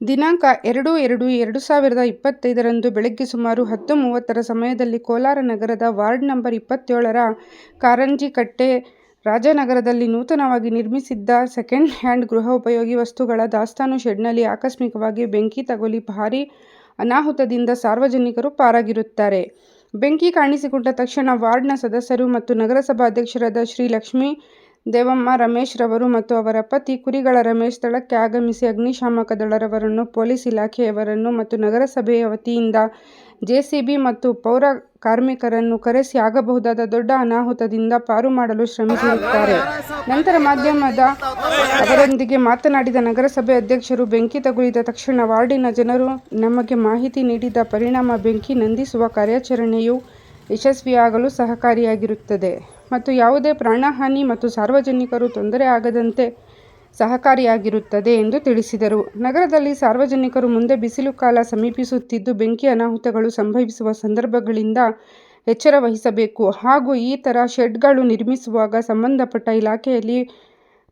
ದಿನಾಂಕ ಎರಡು ಎರಡು ಎರಡು ಸಾವಿರದ ಇಪ್ಪತ್ತೈದರಂದು ಬೆಳಗ್ಗೆ ಸುಮಾರು ಹತ್ತು ಮೂವತ್ತರ ಸಮಯದಲ್ಲಿ ಕೋಲಾರ ನಗರದ ವಾರ್ಡ್ ನಂಬರ್ ಇಪ್ಪತ್ತೇಳರ ಕಾರಂಜಿಕಟ್ಟೆ ರಾಜನಗರದಲ್ಲಿ ನೂತನವಾಗಿ ನಿರ್ಮಿಸಿದ್ದ ಸೆಕೆಂಡ್ ಹ್ಯಾಂಡ್ ಗೃಹ ಉಪಯೋಗಿ ವಸ್ತುಗಳ ದಾಸ್ತಾನು ಶೆಡ್ನಲ್ಲಿ ಆಕಸ್ಮಿಕವಾಗಿ ಬೆಂಕಿ ತಗುಲಿ ಭಾರೀ ಅನಾಹುತದಿಂದ ಸಾರ್ವಜನಿಕರು ಪಾರಾಗಿರುತ್ತಾರೆ. ಬೆಂಕಿ ಕಾಣಿಸಿಕೊಂಡ ತಕ್ಷಣ ವಾರ್ಡ್ನ ಸದಸ್ಯರು ಮತ್ತು ನಗರಸಭಾ ಅಧ್ಯಕ್ಷರಾದ ಶ್ರೀ ಲಕ್ಷ್ಮೀ ದೇವಮ್ಮ ರಮೇಶ್ ರವರು ಮತ್ತು ಅವರ ಪತಿ ಕುರಿಗಳ ರಮೇಶ್ ಸ್ಥಳಕ್ಕೆ ಆಗಮಿಸಿ ಅಗ್ನಿಶಾಮಕ ದಳರವರನ್ನು ಪೊಲೀಸ್ ಇಲಾಖೆಯವರನ್ನು ಮತ್ತು ನಗರಸಭೆಯ ವತಿಯಿಂದ ಜೆಸಿಬಿ ಮತ್ತು ಪೌರ ಕಾರ್ಮಿಕರನ್ನು ಕರೆಸಿ ಆಗಬಹುದಾದ ದೊಡ್ಡ ಅನಾಹುತದಿಂದ ಪಾರು ಮಾಡಲು ಶ್ರಮಿಸಿರುತ್ತಾರೆ. ನಂತರ ಮಾಧ್ಯಮದ ಅವರೊಂದಿಗೆ ಮಾತನಾಡಿದ ನಗರಸಭೆ ಅಧ್ಯಕ್ಷರು, ಬೆಂಕಿ ತಗುಲಿದ ತಕ್ಷಣ ವಾರ್ಡಿನ ಜನರು ನಮಗೆ ಮಾಹಿತಿ ನೀಡಿದ ಪರಿಣಾಮ ಬೆಂಕಿ ನಂದಿಸುವ ಕಾರ್ಯಾಚರಣೆಯು ಯಶಸ್ವಿಯಾಗಲು ಸಹಕಾರಿಯಾಗಿರುತ್ತದೆ ಮತ್ತು ಯಾವುದೇ ಪ್ರಾಣಹಾನಿ ಮತ್ತು ಸಾರ್ವಜನಿಕರು ತೊಂದರೆ ಆಗದಂತೆ ಸಹಕಾರಿಯಾಗಿರುತ್ತದೆ ಎಂದು ತಿಳಿಸಿದರು. ನಗರದಲ್ಲಿ ಸಾರ್ವಜನಿಕರು ಮುಂದೆ ಬಿಸಿಲು ಕಾಲ ಸಮೀಪಿಸುತ್ತಿದ್ದು, ಬೆಂಕಿ ಅನಾಹುತಗಳು ಸಂಭವಿಸುವ ಸಂದರ್ಭಗಳಿಂದ ಎಚ್ಚರ ವಹಿಸಬೇಕು ಹಾಗೂ ಈ ಥರ ಶೆಡ್ಗಳು ನಿರ್ಮಿಸುವಾಗ ಸಂಬಂಧಪಟ್ಟ ಇಲಾಖೆಯಲ್ಲಿ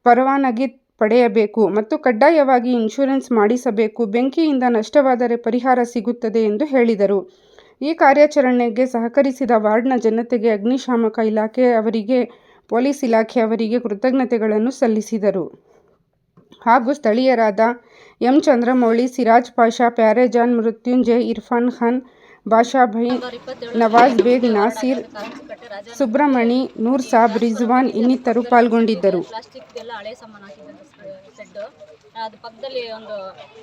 ಪರವಾನಗಿ ಪಡೆಯಬೇಕು ಮತ್ತು ಕಡ್ಡಾಯವಾಗಿ ಇನ್ಶೂರೆನ್ಸ್ ಮಾಡಿಸಬೇಕು. ಬೆಂಕಿಯಿಂದ ನಷ್ಟವಾದರೆ ಪರಿಹಾರ ಸಿಗುತ್ತದೆ ಎಂದು ಹೇಳಿದರು. ಈ ಕಾರ್ಯಾಚರಣೆಗೆ ಸಹಕರಿಸಿದ ವಾರ್ಡ್ನ ಜನತೆಗೆ ಅಗ್ನಿಶಾಮಕ ಇಲಾಖೆ ಅವರಿಗೆ ಪೊಲೀಸ್ ಇಲಾಖೆ ಅವರಿಗೆ ಕೃತಜ್ಞತೆಗಳನ್ನು ಸಲ್ಲಿಸಿದರು ಹಾಗೂ ಸ್ಥಳೀಯರಾದ ಎಂ. ಚಂದ್ರಮೌಳಿ, ಸಿರಾಜ್ ಪಾಷಾ, ಪ್ಯಾರೇಜಾನ್, ಮೃತ್ಯುಂಜಯ್, ಇರ್ಫಾನ್ ಖಾನ್, ಬಾಷಾಭಾಯ್, ನವಾಜ್ ಬೇಗ್, ನಾಸೀರ್, ನೂರ್ ಸಾಬ್ ರಿಜ್ವಾನ್ ಇನ್ನಿತರು ಪಾಲ್ಗೊಂಡಿದ್ದರು. ಅದು ಪಕ್ಕದಲ್ಲಿ ಒಂದು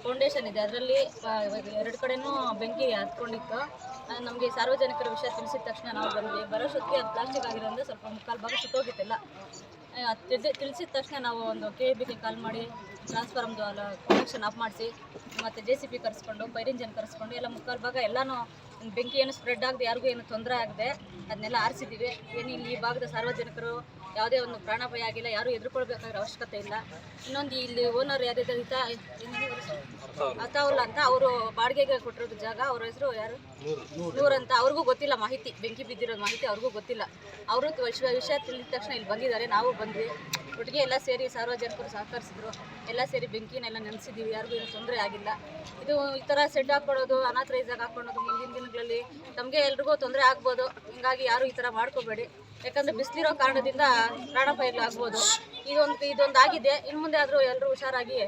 ಫೌಂಡೇಶನ್ ಇದೆ. ಅದರಲ್ಲಿ ಎರಡು ಕಡೆನೂ ಬೆಂಕಿ ಹತ್ಕೊಂಡಿತ್ತು. ನಮಗೆ ಸಾರ್ವಜನಿಕರ ವಿಷಯ ತಿಳಿಸಿದ ತಕ್ಷಣ ನಾವು ಬಂದ್ವಿ ಬರೋಷ್ಟೊತ್ತಿಗೆ ಅದು ಪ್ಲಾಸ್ಟಿಕ್ ಆಗಿರೋದ್ರಿಂದ ಸ್ವಲ್ಪ ಮುಕ್ಕಾಲು ಭಾಗ ಸುಟ್ಟೋಗಿತ್ತೆಲ್ಲ ತಿಳಿಸಿದ ತಕ್ಷಣ ನಾವು ಒಂದು ಕೆ ಇ ಬಿಗೆ ಕಾಲ್ ಮಾಡಿ ಟ್ರಾನ್ಸ್ಫಾರ್ಮ್ದು ಕನೆಕ್ಷನ್ ಆಫ್ ಮಾಡಿಸಿ ಮತ್ತು ಜೆ ಸಿ ಬಿ ಕರೆಸ್ಕೊಂಡು ಫೈರ್ ಇಂಜನ್ ಕರೆಸ್ಕೊಂಡು ಎಲ್ಲ ಮುಕ್ಕಾಲು ಭಾಗ ಎಲ್ಲನೂ ಬೆಂಕಿ ಏನು ಸ್ಪ್ರೆಡ್ ಆಗದೆ, ಯಾರಿಗೂ ಏನು ತೊಂದರೆ ಆಗದೆ ಅದನ್ನೆಲ್ಲ ಆರಿಸಿದ್ದೀವಿ. ಏನು ಇಲ್ಲಿ ಈ ಭಾಗದ ಸಾರ್ವಜನಿಕರು ಯಾವುದೇ ಒಂದು ಪ್ರಾಣಾಪಾಯ ಆಗಿಲ್ಲ, ಯಾರೂ ಹೆದರ್ಕೊಳ್ಬೇಕಾಗಿರೋ ಅವಶ್ಯಕತೆ ಇಲ್ಲ. ಇನ್ನೊಂದು ಇಲ್ಲಿ ಓನರ್ ಯಾವುದೇ ಹಿತ ಅತಾವುಲ್ಲ ಅಂತ ಅವರು ಬಾಡಿಗೆಗೆ ಕೊಟ್ಟಿರೋದು ಜಾಗ, ಅವ್ರ ಹೆಸರು ಯಾರು? ನೂರ್ ಅಂತ. ಅವ್ರಿಗೂ ಗೊತ್ತಿಲ್ಲ ಮಾಹಿತಿ. ಬೆಂಕಿ ಬಿದ್ದಿರೋ ಮಾಹಿತಿ ಅವ್ರಿಗೂ ಗೊತ್ತಿಲ್ಲ. ಅವರು ವಿಷಯ ವಿಷಯ ತಿಳಿದ ತಕ್ಷಣ ಇಲ್ಲಿ ಬಂದಿದ್ದಾರೆ. ನಾವು ಬಂದ್ವಿ. ಒಟ್ಟಿಗೆ ಎಲ್ಲ ಸೇರಿ ಸಾರ್ವಜನಿಕರು ಸಹಕರಿಸಿದ್ರು. ಎಲ್ಲ ಸೇರಿ ಬೆಂಕಿನೆಲ್ಲ ನೆನೆಸಿದ್ದೀವಿ. ಯಾರಿಗೂ ಏನು ತೊಂದರೆ ಆಗಿಲ್ಲ. ಇದು ಈ ಥರ ಸೆಡ್ ಹಾಕ್ಕೊಡೋದು ಅನಾಥರೈಸಾಗಿ ಹಾಕ್ಕೊಳೋದು ಮುಂದಿನ ದಿನಗಳಲ್ಲಿ ನಮಗೆ ಎಲ್ರಿಗೂ ತೊಂದರೆ ಆಗ್ಬೋದು. ಹಿಂಗಾಗಿ ಯಾರು ಈ ಥರ ಮಾಡ್ಕೋಬೇಡಿ. ಯಾಕಂದರೆ ಬಿಸಿಲಿರೋ ಕಾರಣದಿಂದ ಪ್ರಾಣಾಪಾಯಗಳಾಗ್ಬೋದು ಇದೊಂದು ಇದೊಂದು ಆಗಿದೆ ಇನ್ನು ಮುಂದೆ ಆದರೂ ಎಲ್ಲರೂ ಹುಷಾರಾಗಿ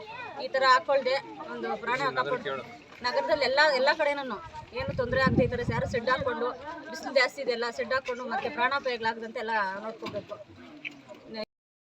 ಈ ಥರ ಹಾಕ್ಕೊಳ್ದೆ ಒಂದು ಪ್ರಾಣ ಕಾಪಾಡ್ಕೊಂಡು ನಗರದಲ್ಲಿ ಎಲ್ಲ ಎಲ್ಲ ಕಡೆನೂ ಏನು ತೊಂದರೆ ಆಗದೆ ಈ ಥರ ಯಾರು ಸೆಡ್ ಹಾಕ್ಕೊಂಡು ಬಿಸಿಲು ಜಾಸ್ತಿ ಇದೆಲ್ಲ ಸೆಡ್ ಹಾಕ್ಕೊಂಡು ಮತ್ತೆ ಪ್ರಾಣಾಪಾಯಗಳಾಗದಂತೆ ಎಲ್ಲ ನೋಡ್ಕೋಬೇಕು.